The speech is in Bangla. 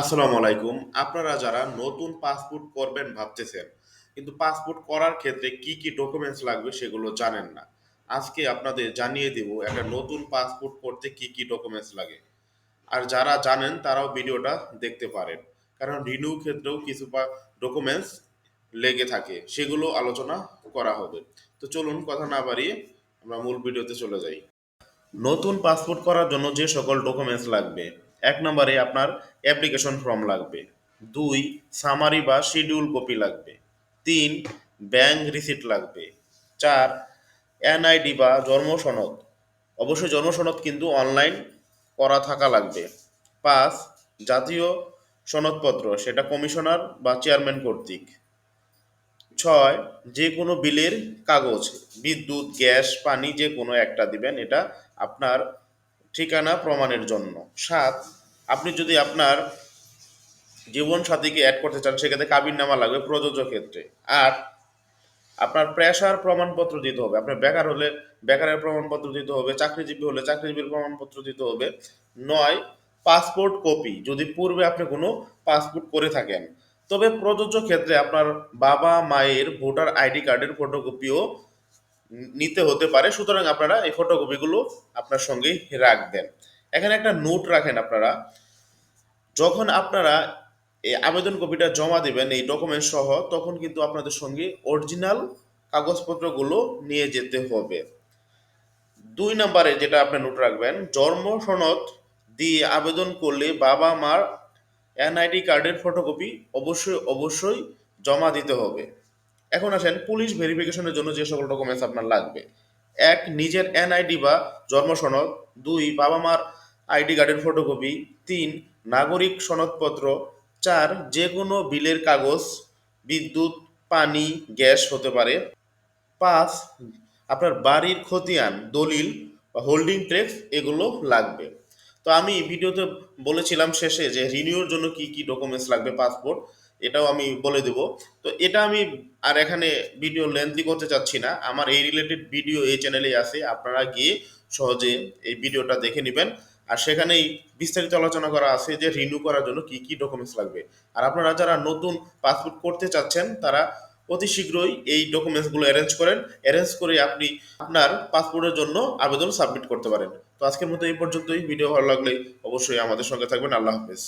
আসসালামু আলাইকুম। আপনারা যারা নতুন পাসপোর্ট করবেন ভাবতেছেন, কিন্তু পাসপোর্ট করার ক্ষেত্রে কি কি ডকুমেন্টস লাগবে সেগুলো জানেন না। আজকে আপনাদের জানিয়ে দেব একটা নতুন পাসপোর্ট করতে কি কি ডকুমেন্টস লাগে। আর যারা জানেন, তারাও ভিডিওটা দেখতে পারেন। কারণ রিনিউ ক্ষেত্রেও কিছু ডকুমেন্টস লেগে থাকে, সেগুলো আলোচনা করা হবে। তো চলুন কথা না বাড়িয়ে আমরা মূল ভিডিওতে চলে যাই। নতুন পাসপোর্ট করার জন্য যে সকল ডকুমেন্টস লাগবে এক নম্বরে আপনার অ্যাপ্লিকেশন ফর্ম লাগবে। দুই সামারি বা শিডিউল কপি লাগবে। তিন ব্যাংক রিসিট লাগবে। চার এনআইডি বা জন্ম সনদ। অবশ্যই জন্ম সনদ কিন্তু অনলাইন করা থাকা লাগবে। পাঁচ, জাতীয় সনদপত্র, সেটা কমিশনার বা চেয়ারম্যান কর্তৃক। ছয় যে কোনো বিলের কাগজ, বিদ্যুৎ, গ্যাস, পানি যে কোনো একটা দিবেন, এটা আপনার ঠিকানা প্রমাণের জন্য। সাত, আপনি যদি আপনার জীবন সাথীকে অ্যাড করতে চান, সেক্ষেত্রে কাবিন নামা লাগবে প্রযোজ্য ক্ষেত্রে। আট, আপনার প্রেশার প্রমাণপত্র দিতে হবে। আপনার বেকার হলে বেকারের প্রমাণপত্র দিতে হবে, চাকরিজীবী হলে চাকরিজীবীর প্রমাণপত্র দিতে হবে। নয় পাসপোর্ট কপি যদি পূর্বে আপনি কোনো পাসপোর্ট করে থাকেন। তবে প্রযোজ্য ক্ষেত্রে আপনার বাবা, মায়ের ভোটার আইডি কার্ডের ফটোকপিও নিতে হতে পারে। সুতরাং আপনারা এই ফটোকপিগুলো আপনার সঙ্গেই রাখবেন। এখানে একটা নোট রাখেন আপনারা। যখন আপনারা এই আবেদন কপিটা জমা দেবেন এই ডকুমেন্ট সহ, তখন কিন্তু আপনাদের সঙ্গে অরিজিনাল কাগজপত্রগুলো নিয়ে যেতে হবে। দুই নম্বরে যেটা আপনি নোট রাখবেন, জন্ম সনদ দিয়ে আবেদন করলে বাবা মার এনআইডি কার্ডের ফটোকপি অবশ্যই অবশ্যই জমা দিতে হবে। এখন আসেন পুলিশ ভেরিফিকেশনের জন্য যে সকল ডকুমেন্টস আপনার লাগবে। এক, নিজের এনআইডি বা জন্ম সনদ। দুই, বাবা মার আইডি কার্ডের ফটোকপি তিন, নাগরিক সনদপত্র। চার, যে কোনো বিলের কাগজ, বিদ্যুৎ, পানি, গ্যাস হতে পারে। পাঁচ, আপনার বাড়ির খতিয়ান, দলিল বা হোল্ডিং ট্যাক্স এগুলো লাগবে। তো আমি ভিডিওতে বলেছিলাম শেষে যে রিনিউর জন্য কি কি ডকুমেন্টস লাগবে পাসপোর্ট এটাও আমি বলে দেব। তো এটা আমি আর এখানে ভিডিও লেন্থি করতে চাচ্ছি না। আমার এই রিলেটেড ভিডিও এই চ্যানেলেই আছে, আপনারা গিয়ে সহজে এই ভিডিওটা দেখে নেবেন। আর সেখানেই বিস্তারিত আলোচনা করা আছে যে রিনিউ করার জন্য কি কি ডকুমেন্টস লাগবে। আর আপনারা যারা নতুন পাসপোর্ট করতে চাচ্ছেন, তারা অতি শীঘ্রই এই ডকুমেন্টসগুলো অ্যারেঞ্জ করেন। অ্যারেঞ্জ করে আপনি আপনার পাসপোর্টের জন্য আবেদন সাবমিট করতে পারেন। তো আজকের মতো এই পর্যন্তই। ভিডিও ভালো লাগলে অবশ্যই আমাদের সঙ্গে থাকবেন। আল্লাহ হাফেজ।